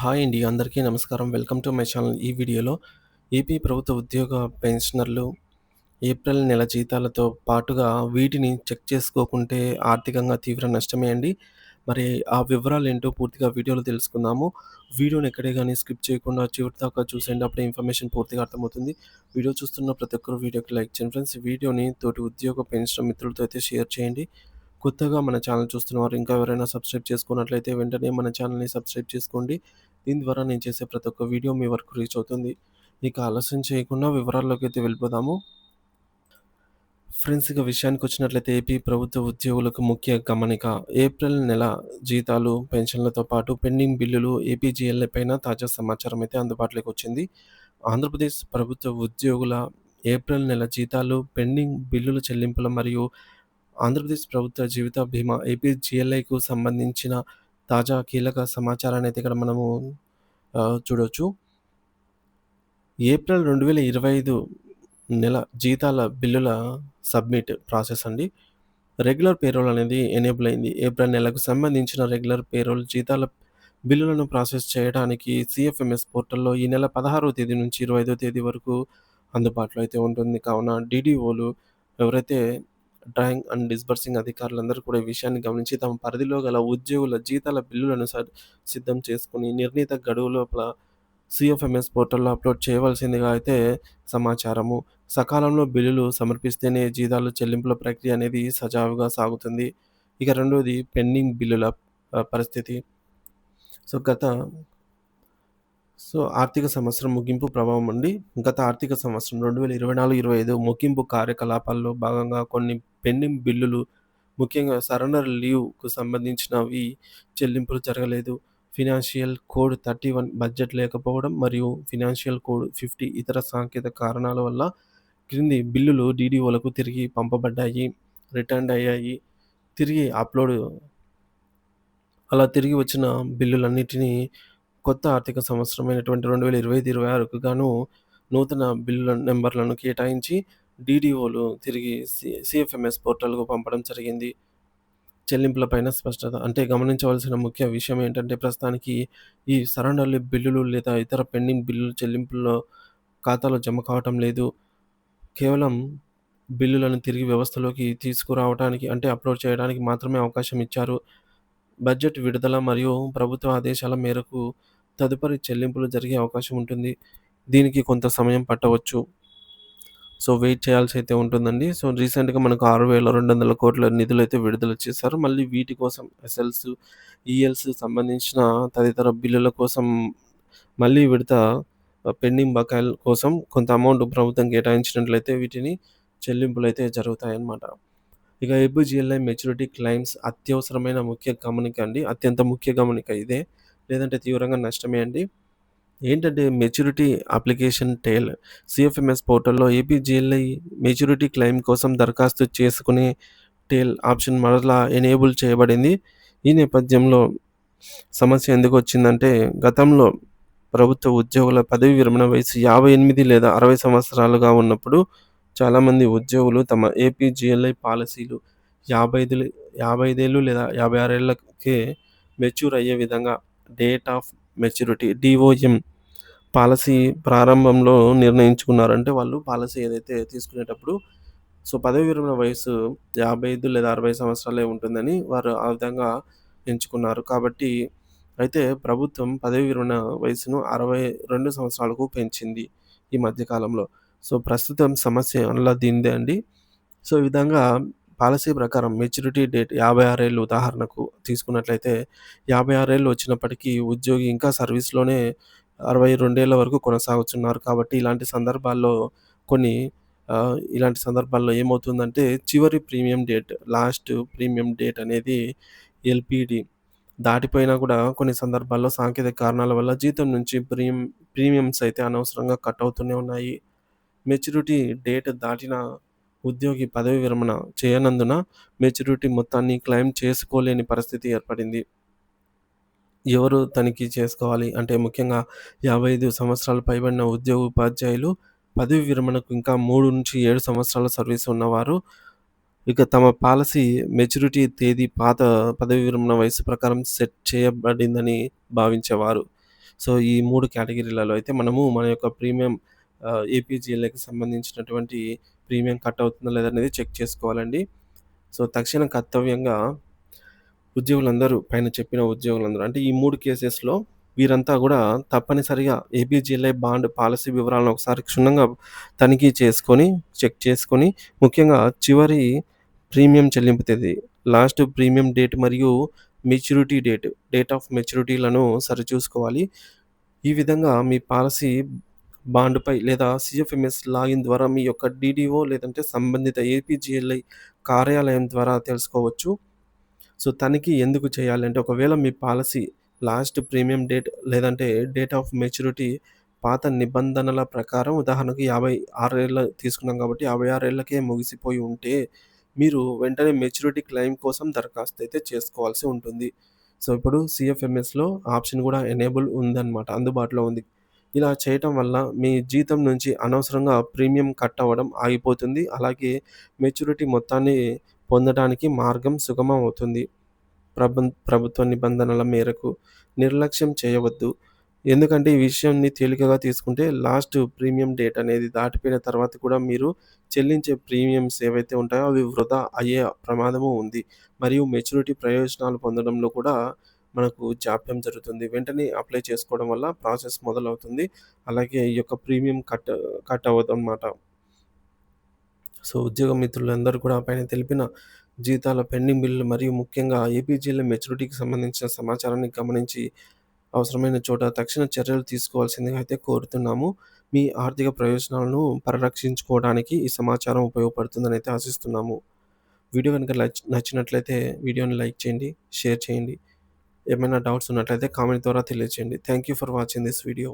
Hi అండి. అందరికీ నమస్కారం. Welcome to my channel. ఈ వీడియోలో ఏపీ ప్రభుత్వ ఉద్యోగ పెన్షనర్లు ఏప్రిల్ నెల జీతాలతో పాటుగా వీటిని చెక్ చేసుకోకుంటే ఆర్థికంగా తీవ్ర నష్టమే అండి. మరి ఆ వివరాలు ఏంటో పూర్తిగా వీడియోలో తెలుసుకుందాము. వీడియోని ఎక్కడే కానీ స్కిప్ చేయకుండా చివరి దాకా చూసేయండి. అప్పుడే ఇన్ఫర్మేషన్ పూర్తిగా అర్థమవుతుంది. వీడియో చూస్తున్న ప్రతి ఒక్కరు వీడియోకి లైక్ చేయండి ఫ్రెండ్స్. వీడియోని తోటి ఉద్యోగ పెన్షన్ మిత్రులతో అయితే షేర్ చేయండి. కొత్తగా మన ఛానల్ చూస్తున్నవారు ఇంకా ఎవరైనా సబ్స్క్రైబ్ చేసుకున్నట్లయితే వెంటనే మన ఛానల్‌ని సబ్స్క్రైబ్ చేసుకోండి. దీని ద్వారా నేను చేసే ప్రతి ఒక్క వీడియో మీ వరకు రీచ్ అవుతుంది. ఇక ఆలస్యం చేయకుండా వివరాల్లోకి అయితే వెళ్ళిపోదాము. ఫ్రెండ్స్ ఇక విషయానికొచ్చినట్లయితే ఏపీ ప్రభుత్వ ఉద్యోగులకు ముఖ్య గమనిక. ఏప్రిల్ నెల జీతాలు, పెన్షన్లతో పాటు పెండింగ్ బిల్లులు ఏపీజీఎల్ఐ పైన తాజా సమాచారం అయితే అందుబాటులోకి వచ్చింది. ఆంధ్రప్రదేశ్ ప్రభుత్వ ఉద్యోగుల ఏప్రిల్ నెల జీతాలు, పెండింగ్ బిల్లుల చెల్లింపుల మరియు ఆంధ్రప్రదేశ్ ప్రభుత్వ జీవిత బీమా ఏపీజీఎల్ఐకు సంబంధించిన తాజా కీలక సమాచారాన్ని అయితే ఇక్కడ మనము చూడవచ్చు ఏప్రిల్ రెండు వేల ఇరవై ఐదు నెల జీతాల బిల్లుల సబ్మిట్ ప్రాసెస్ అండి. రెగ్యులర్ పేరోల్ అనేది ఎనేబుల్ అయింది. ఏప్రిల్ నెలకు సంబంధించిన రెగ్యులర్ పేరోల్ జీతాల బిల్లులను ప్రాసెస్ చేయడానికి సిఎఫ్ఎంఎస్ పోర్టల్‌లో ఈ నెల 16వ తేదీ నుంచి 25వ తేదీ వరకు అందుబాటులో అయితే ఉంటుంది. కావున డీడీఓలు ఎవరైతే డ్రాయింగ్ అండ్ డిస్బర్సింగ్ అధికారులందరూ కూడా ఈ విషయాన్ని గమనించి తమ పరిధిలో గల ఉద్యోగుల జీతాల బిల్లులను స సిద్ధం చేసుకుని నిర్ణీత గడువు లోపల సిఎఫ్ఎంఎస్ పోర్టల్‌లో అప్‌లోడ్ చేయవలసిందిగా అయితే సమాచారము. సకాలంలో బిల్లులు సమర్పిస్తేనే జీతాలు చెల్లింపుల ప్రక్రియ అనేది సజావుగా సాగుతుంది. ఇక రెండవది పెండింగ్ బిల్లుల పరిస్థితి. సో గత సో ఆర్థిక సంవత్సరం ముగింపు ప్రభావం అండి. గత ఆర్థిక సంవత్సరం 2024, 25 ముగింపు కార్యకలాపాల్లో భాగంగా కొన్ని పెండింగ్ బిల్లులు ముఖ్యంగా సరెండర్ లీవ్‌కు సంబంధించినవి చెల్లింపులు జరగలేదు. ఫినాన్షియల్ కోడ్ 31 బడ్జెట్ లేకపోవడం మరియు ఫినాన్షియల్ కోడ్ 50 ఇతర సాంకేతిక కారణాల వల్ల క్రింది బిల్లులు డీడీఓలకు తిరిగి పంపబడ్డాయి. రిటర్న్ అయ్యాయి. తిరిగి అప్‌లోడ్ అలా తిరిగి వచ్చిన బిల్లులన్నిటిని కొత్త ఆర్థిక సంవత్సరమైనటువంటి 2025, 26కు గాను నూతన బిల్లుల నెంబర్లను కేటాయించి డీడీఓలు తిరిగి సి పోర్టల్‌కు పంపడం జరిగింది. చెల్లింపులపైన స్పష్టత. అంటే గమనించవలసిన ముఖ్య విషయం ఏంటంటే ప్రస్తుతానికి ఈ సరెండర్లు బిల్లులు లేదా ఇతర పెండింగ్ బిల్లులు చెల్లింపుల్లో ఖాతాలో జమ కావటం లేదు. కేవలం బిల్లులను తిరిగి వ్యవస్థలోకి తీసుకురావటానికి అంటే అప్‌లోడ్ చేయడానికి మాత్రమే అవకాశం ఇచ్చారు. బడ్జెట్ విడుదల మరియు ప్రభుత్వ ఆదేశాల మేరకు తదుపరి చెల్లింపులు జరిగే అవకాశం ఉంటుంది. దీనికి కొంత సమయం పట్టవచ్చు. సో వెయిట్ చేయాల్సి అయితే ఉంటుందండి. సో రీసెంట్‌గా మనకు 6,200 కోట్ల అయితే విడుదల చేశారు. మళ్ళీ వీటి కోసం ఎస్ఎల్స్, ఈఎల్స్ సంబంధించిన తదితర బిల్లుల కోసం మళ్ళీ విడత పెండింగ్ బకాయిల కోసం కొంత అమౌంట్ ప్రభుత్వం కేటాయించినట్లయితే వీటిని చెల్లింపులు అయితే జరుగుతాయన్నమాట. ఇక ఏపీజీఎల్ఐ మెచ్యూరిటీ క్లైమ్స్ అత్యవసరమైన ముఖ్య గమనిక అండి. అత్యంత ముఖ్య గమనిక ఇదే. లేదంటే తీవ్రంగా నష్టమే అండి. ఏంటంటే మెచ్యూరిటీ అప్లికేషన్ టేల్ సిఎఫ్ఎంఎస్ పోర్టల్‌లో ఏపీజీఎల్ఐ మెచ్యూరిటీ క్లెయిమ్ కోసం దరఖాస్తు చేసుకునే టేల్ ఆప్షన్ మరలా ఎనేబుల్ చేయబడింది. ఈ నేపథ్యంలో సమస్య ఎందుకు వచ్చిందంటే గతంలో ప్రభుత్వ ఉద్యోగుల పదవీ విరమణ వయసు 58 లేదా 60 సంవత్సరాలుగా ఉన్నప్పుడు చాలామంది ఉద్యోగులు తమ ఏపీజీఎల్ఐ పాలసీలు యాభై ఐదు యాభై ఐదేళ్ళు లేదా యాభై ఆరేళ్ళకే మెచ్యూర్ అయ్యే విధంగా date of maturity DOM policy ప్రారంభంలో నిర్ణయించుకున్నారు. అంటే వాళ్ళు పాలసీ ఏదైతే తీసుకునేటప్పుడు సో పదవీ విరమణ వయసు 55 లేదా 60 సంవత్సరాలే ఉంటుందని వారు ఆ విధంగా ఎంచుకున్నారు. కాబట్టి అయితే ప్రభుత్వం పదవి విరమణ వయసును 62 సంవత్సరాలకు పెంచింది ఈ మధ్యకాలంలో సో ప్రస్తుతం సమస్య అలా దీనిదే అండి. సో ఈ విధంగా పాలసీ ప్రకారం మెచ్యూరిటీ డేట్ 56 ఏళ్ళు ఉదాహరణకు తీసుకున్నట్లయితే 56 ఏళ్ళు వచ్చినప్పటికీ ఉద్యోగి ఇంకా సర్వీస్‌లోనే అరవై రెండేళ్ళ వరకు కొనసాగుతున్నారు. కాబట్టి ఇలాంటి సందర్భాల్లో కొన్ని ఇలాంటి సందర్భాల్లో ఏమవుతుందంటే చివరి premium date last premium date అనేది ఎల్పిడి దాటిపోయినా కూడా కొన్ని సందర్భాల్లో సాంకేతిక కారణాల వల్ల జీతం నుంచి ప్రీమియం ప్రీమియమ్స్ అయితే అనవసరంగా కట్ అవుతూనే ఉన్నాయి. మెచ్యూరిటీ డేట్ దాటిన ఉద్యోగి పదవీ విరమణ చేయనందున మెచ్యూరిటీ మొత్తాన్ని క్లెయిమ్ చేసుకోలేని పరిస్థితి ఏర్పడింది. ఎవరు తనిఖీ చేసుకోవాలి? అంటే ముఖ్యంగా 55 సంవత్సరాలు పైబడిన ఉద్యోగ ఉపాధ్యాయులు, పదవీ విరమణకు ఇంకా 3-7 సంవత్సరాల సర్వీస్ ఉన్నవారు, ఇక తమ పాలసీ మెచ్యూరిటీ తేదీ పాత పదవీ విరమణ వయసు ప్రకారం సెట్ చేయబడిందని భావించేవారు. సో, ఈ మూడు కేటగిరీలలో అయితే మనము మన యొక్క ప్రీమియం ఏపీజీఎల్ఏకి సంబంధించినటువంటి ప్రీమియం కట్ అవుతుందా లేదా అనేది చెక్ చేసుకోవాలండి. సో, తక్షణ కర్తవ్యంగా ఉద్యోగులందరూ పైన చెప్పిన ఉద్యోగులందరూ అంటే ఈ మూడు కేసెస్‌లో వీరంతా కూడా తప్పనిసరిగా ఏపీజీఎల్ఐ బాండ్ పాలసీ వివరాలను ఒకసారి క్షుణ్ణంగా తనిఖీ చేసుకొని, చెక్ చేసుకొని, ముఖ్యంగా చివరి ప్రీమియం చెల్లింపు తేదీ, లాస్ట్ ప్రీమియం డేట్ మరియు మెచ్యూరిటీ డేట్, డేట్ ఆఫ్ మెచ్యూరిటీలను సరిచూసుకోవాలి. ఈ విధంగా మీ పాలసీ బాండ్‌పై లేదా సిఎఫ్ఎంఎస్ లాగిన్ ద్వారా మీ యొక్క డీడీఓ లేదంటే సంబంధిత ఏపీజీఎల్ఐ కార్యాలయం ద్వారా తెలుసుకోవచ్చు. సో, తనిఖీ ఎందుకు చేయాలంటే ఒకవేళ మీ పాలసీ లాస్ట్ ప్రీమియం డేట్ లేదంటే డేట్ ఆఫ్ మెచ్యూరిటీ పాత నిబంధనల ప్రకారం ఉదాహరణకు యాభై ఆరేళ్ళ తీసుకున్నాం కాబట్టి యాభై ఆరేళ్ళకే ముగిసిపోయి ఉంటే, మీరు వెంటనే మెచ్యూరిటీ క్లెయిమ్ కోసం దరఖాస్తు అయితే చేసుకోవాల్సి ఉంటుంది. సో, ఇప్పుడు సిఎఫ్ఎంఎస్లో ఆప్షన్ కూడా ఎనేబుల్ ఉందన్నమాట. అందుబాటులో ఉంది. ఇలా చేయటం వల్ల మీ జీతం నుంచి అనవసరంగా ప్రీమియం కట్ అవ్వడం ఆగిపోతుంది. అలాగే మెచ్యూరిటీ మొత్తాన్ని పొందడానికి మార్గం సుగమం అవుతుంది. ప్రభం ప్రభుత్వ నిబంధనల మేరకు నిర్లక్ష్యం చేయవద్దు. ఎందుకంటే ఈ విషయాన్ని తేలికగా తీసుకుంటే లాస్ట్ ప్రీమియం డేట్ అనేది దాటిపోయిన తర్వాత కూడా మీరు చెల్లించే ప్రీమియంస్ ఏవైతే ఉంటాయో అవి వృధా అయ్యే ప్రమాదము ఉంది. మరియు మెచ్యూరిటీ ప్రయోజనాలు పొందడంలో కూడా మనకు జాప్యం జరుగుతుంది. వెంటనే అప్లై చేసుకోవడం వల్ల ప్రాసెస్ మొదలవుతుంది. అలాగే ఈ యొక్క ప్రీమియం కట్ కట్ అవ్వదు అనమాట సో, ఉద్యోగ మిత్రులందరూ కూడా పైన తెలిపిన జీతాల పెండింగ్ బిల్లులు మరియు ముఖ్యంగా ఏపీజీల మెచ్యూరిటీకి సంబంధించిన సమాచారాన్ని గమనించి, అవసరమైన చోట తక్షణ చర్యలు తీసుకోవాల్సిందిగా అయితే కోరుతున్నాము. మీ ఆర్థిక ప్రయోజనాలను పరిరక్షించుకోవడానికి ఈ సమాచారం ఉపయోగపడుతుందని అయితే ఆశిస్తున్నాము. వీడియో కనుక లచ్ నచ్చినట్లయితే వీడియోని లైక్ చేయండి, షేర్ చేయండి. ఏమైనా డౌట్స్ ఉన్నట్లయితే కామెంట్ ద్వారా తెలియజేయండి. Thank you for watching this video.